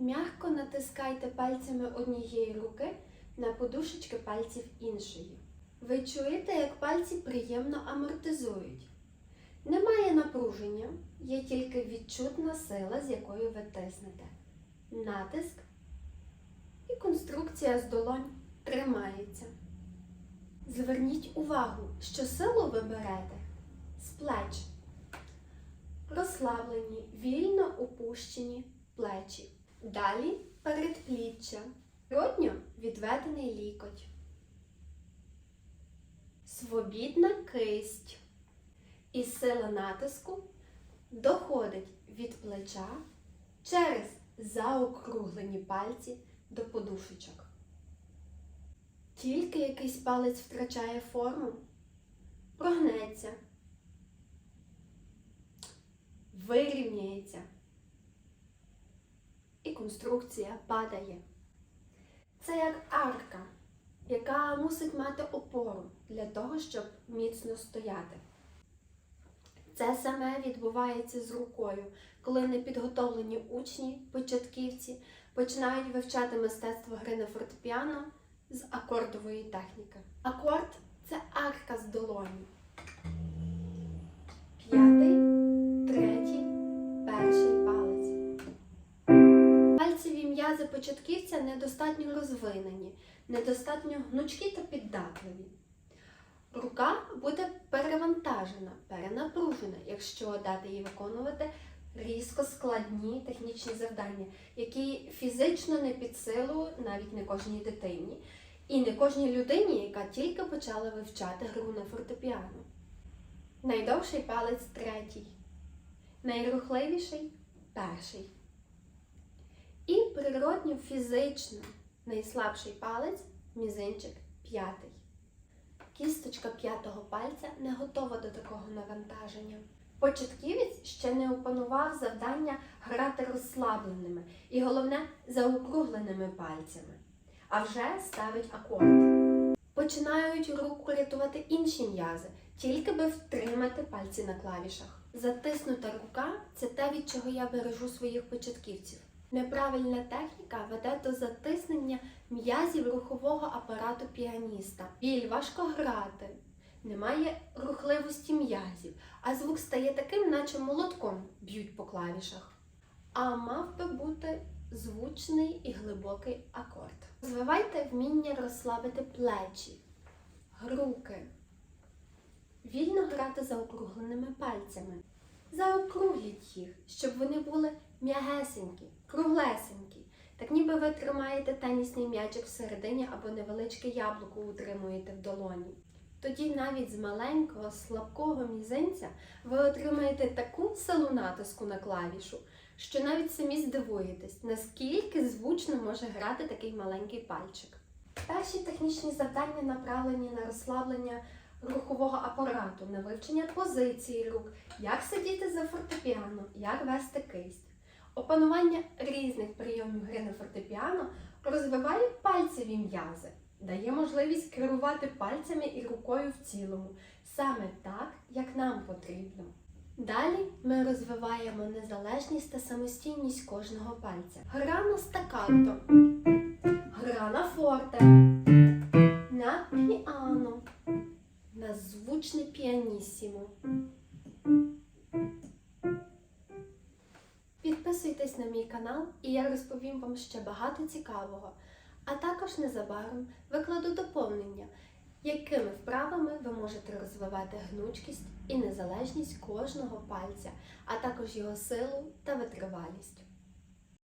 М'яко натискайте пальцями однієї руки на подушечки пальців іншої. Ви чуєте, як пальці приємно амортизують. Немає напруження, є тільки відчутна сила, з якою ви тиснете. Натиск і конструкція з долонь тримається. Зверніть увагу, що силу ви берете з плеч. Розслаблені, вільно опущені плечі. Далі передпліччя. Природньо відведений лікоть. Свобідна кисть. І сила натиску доходить від плеча через заокруглені пальці до подушечок. Тільки якийсь палець втрачає форму, прогнеться, вирівняється конструкція падає. Це як арка, яка мусить мати опору для того, щоб міцно стояти. Це саме відбувається з рукою, коли непідготовлені учні, початківці починають вивчати мистецтво гри на фортепіано з акордової техніки. Акорд це арка з долоні. П'ятий, початківця недостатньо розвинені, недостатньо гнучкі та піддатливі. Рука буде перевантажена, перенапружена, якщо дати їй виконувати різко складні технічні завдання, які фізично не під силу навіть не кожній дитині, і не кожній людині, яка тільки почала вивчати гру на фортепіано. Найдовший палець третій, найрухливіший перший. І природньо фізично найслабший палець мізинчик п'ятий. Кісточка п'ятого пальця не готова до такого навантаження. Початківець ще не опанував завдання грати розслабленими і, головне, заокругленими пальцями, а вже ставить акорд. Починають руку рятувати інші м'язи, тільки би втримати пальці на клавішах. Затиснута рука це те, від чого я бережу своїх початківців. Неправильна техніка веде до затиснення м'язів рухового апарату піаніста. Біль важко грати, немає рухливості м'язів, а звук стає таким, наче молотком б'ють по клавішах. А мав би бути звучний і глибокий акорд. Розвивайте вміння розслабити плечі, руки. Вільно грати заокругленими пальцями. Заокругліть їх, щоб вони були м'ягесенькі, круглесенькі. Так ніби ви тримаєте тенісний м'ячик всередині або невеличке яблуко утримуєте в долоні. Тоді навіть з маленького, слабкого мізинця ви отримаєте таку силу натиску на клавішу, що навіть самі здивуєтесь, наскільки звучно може грати такий маленький пальчик. Перші технічні завдання направлені на розслаблення рухового апарату, на вивчення позиції рук, як сидіти за фортепіано, як вести кисть. Опанування різних прийомів гри на фортепіано розвиває пальцеві м'язи, дає можливість керувати пальцями і рукою в цілому, саме так, як нам потрібно. Далі ми розвиваємо незалежність та самостійність кожного пальця. Гра на стаккато, гра на форте, на піано, на звучне піанісімо. Мій канал, і я розповім вам ще багато цікавого. А також незабаром викладу доповнення, якими вправами ви можете розвивати гнучкість і незалежність кожного пальця, а також його силу та витривалість.